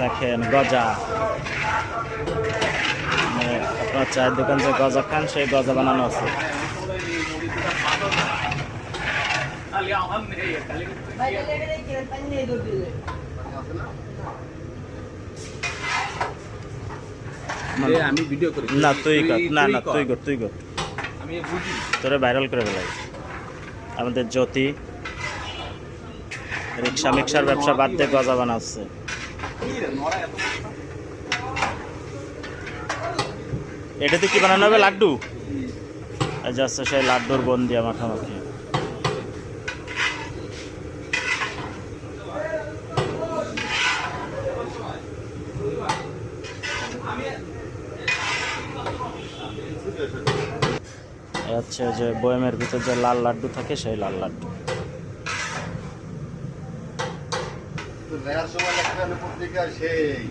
দেখেন গজা। মানে আপনার চায়ের দোকান যে গজা খান সেই গজা বানানো আছে। এ, আমি ভিডিও করি। না তুই কর। না না তুই কর তুই কর। আমি বুঝি। তোরে ভাইরাল করে আমাদের জ্যোতি রিক্সা মিক্সার ব্যবসা বাদ দিয়ে গজা বানাচ্ছে। এটাতে কি বানানো হবে? লাড্ডু? যাচ্ছে সেই লাড্ডুর বন্দিয়া মাখামাখি এ হচ্ছে যে বয়ামের ভিতর যে লাল লাড্ডু থাকে, সেই লাল লাড্ডু। দেওয়ার সময় লেখা গেল পত্রিকা সেই।